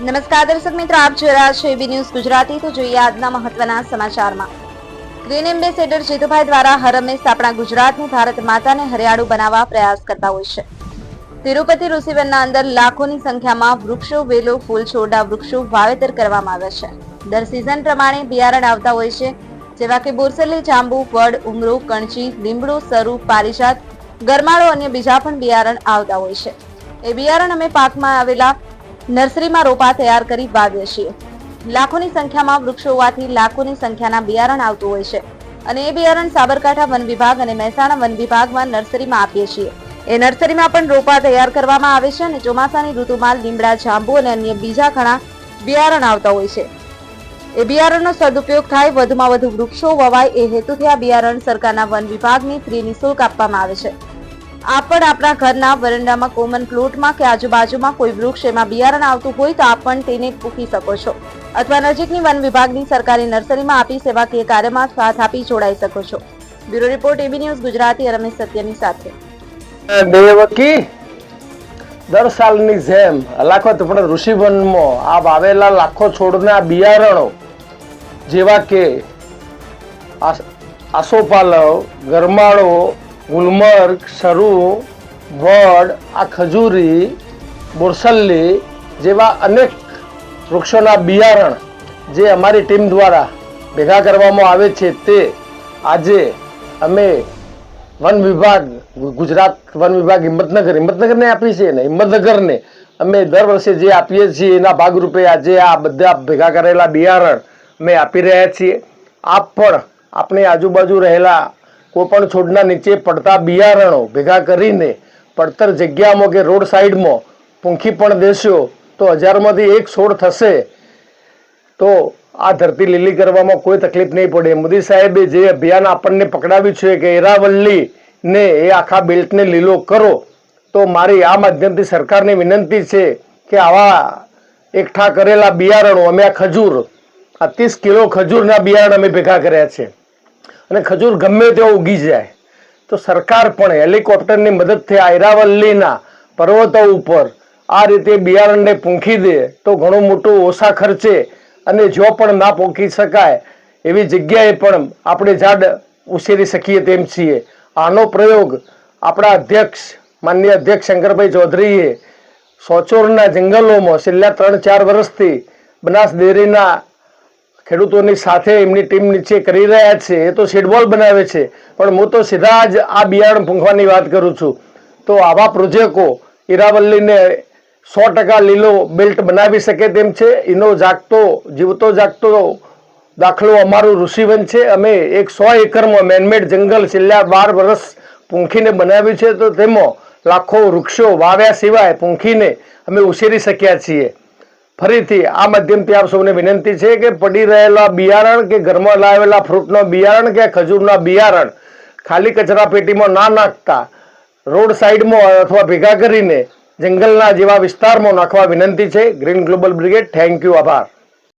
નમસ્કાર દર્શક મિત્રો, આપ જોઈ રહ્યા છો એબી ન્યૂઝ ગુજરાતી. તો જોઈએ આજના મહત્વના સમાચારમાં. ગ્રીન એમ્બેસેડર જીતુભાઈ દ્વારા હર હંમેશ આપણા ગુજરાતને ભારત માતાને હરિયાળું બનાવવા પ્રયાસ કરતા હોય છે. તિરુપતિ ઋષિવનના અંદર લાખોની સંખ્યામાં વૃક્ષો, વેલો, ફૂલ છોડા વૃક્ષો વાવેતર કરવામાં આવે છે. દર સિઝન પ્રમાણે બિયારણ આવતા હોય છે, જેવા કે બોરસલી, જાંબુ, વડ, ઉમરો, કણચી, લીમડો, સરુ, પારિજાત, ગરમાળો અને બીજા પણ બિયારણ આવતા હોય છે. એ બિયારણ અમે પાકમાં આવેલા નર્સરીમાં રોપા તૈયાર કરી વાવીએ છીએ. લાખોની સંખ્યામાં વૃક્ષો હોવાથી લાખોની સંખ્યાના બિયારણ આવતું હોય છે. અને એ બિયારણ સાબરકાંઠા વન વિભાગ અને મહેસાણા વન વિભાગમાં નર્સરીમાં આપીએ છીએ. એ નર્સરીમાં પણ રોપા તૈયાર કરવામાં આવે છે અને ચોમાસાની ઋતુમાં લીમડા, જાંબુ અને અન્ય બીજા ઘણા બિયારણ આવતા હોય છે. એ બિયારણનો સદુપયોગ થાય વધુમાં વધુ વૃક્ષો વવાય એ હેતુથી આ બિયારણ સરકારના વન વિભાગની ફ્રી નિઃશુલ્ક આપવામાં આવે છે. આપ પણ આપણા ઘરના વરંડામાં કોમન પ્લોટમાં કે આજુબાજુમાં કોઈ વૃક્ષ એમાં બિયારણ આવતું હોય તો આપ પણ તેને પૂકી શકો છો. અથવા નજીકની વન વિભાગની સરકારી નર્સરીમાં આપી સેવાકીય કાર્યમાં સાથ આપી જોડાઈ શકો છો. Bureau report A B news Gujarati, Ramesh સત્યની સાથે. દેવકી, દર સાલની જેમ લાખો પણ ઋષિવનમાં આ વાવેલા લાખો છોડના બિયારણો જેવા કે આસ- આસોપાલવ, ગરમાળો ગુલમર્ગ, સરુ, વડ, આ ખજૂરી, બોરસલ્લી જેવા અનેક વૃક્ષોના બિયારણ જે અમારી ટીમ દ્વારા ભેગા કરવામાં આવે છે તે આજે અમે વન વિભાગ, ગુજરાત વન વિભાગ, હિંમતનગર, હિંમતનગરને આપીએ છીએ ને, હિંમતનગરને અમે દર વર્ષે જે આપીએ છીએ એના ભાગરૂપે આજે આ બધા ભેગા કરેલા બિયારણ અમે આપી રહ્યા છીએ. આપ પણ આપણી આજુબાજુ રહેલા કોઈ પણ છોડના નીચે પડતા બિયારણો ભેગા કરીને પડતર જગ્યામાં કે રોડ સાઈડમાં પૂંખી પણ દેશો, તો હજારમાંથી એક છોડ થશે. તો આ ધરતી લીલી કરવામાં કોઈ તકલીફ નહીં પડે. મોદી સાહેબે જે અભિયાન આપણને પકડાવ્યું છે કે એરાવલ્લી ને એ આખા બેલ્ટને લીલો કરો, તો મારી આ માધ્યમથી સરકારને વિનંતી છે કે આવા એકઠા કરેલા બિયારણો, અમે આ ખજૂર, આ ત્રીસ કિલો ખજૂરના બિયારણ અમે ભેગા કર્યા છે. અને ખજૂર ગમે તેવો ઉગી જાય, તો સરકાર પણ હેલિકોપ્ટરની મદદથી આયરાવલ્લીના પર્વતો ઉપર આ રીતે બિયારણને પૂંખી દે તો ઘણું મોટું ઓછા ખર્ચે અને જો પણ ના પોંખી શકાય, એવી જગ્યાએ પણ આપણે ઝાડ ઉછેરી શકીએ તેમ છીએ. આનો પ્રયોગ આપણા અધ્યક્ષ, માનનીય અધ્યક્ષ શંકરભાઈ ચૌધરીએ સોચોરના જંગલોમાં છેલ્લા ત્રણ ચાર વર્ષથી બનાસ ડેરીના ખેડૂતોની સાથે એમની ટીમ નીચે કરી રહ્યા છે, એ તો સીડબોલ બનાવે છે. પણ હું તો સીધા જ આ બિયારણ પૂંખવાની વાત કરું છું. તો આવા પ્રોજેક્ટો ઈરાવલ્લીને સો ટકા લીલો બેલ્ટ બનાવી શકે તેમ છે એનો જાગતો, જીવતો જાગતો દાખલો અમારું ઋષિવન છે. અમે એક સો એકરમાં મેનમેડ જંગલ છેલ્લા બાર વર્ષ પૂંખીને બનાવ્યું છે. તો તેમાં લાખો વૃક્ષો વાવ્યા સિવાય પૂંખીને અમે ઉછેરી શક્યા છીએ. ફરીથી આ માધ્યમથી આપ સૌને વિનંતી છે કે પડી રહેલા બિયારણ કે ઘરમાં લાવેલા ફ્રૂટનો બિયારણ કે ખજૂરના બિયારણ ખાલી કચરા પેટીમાં ના નાખતા, રોડ સાઈડમાં અથવા ભેગા કરીને જંગલના જેવા વિસ્તારમાં નાખવા વિનંતી છે. Green global brigade, thank you, આભાર.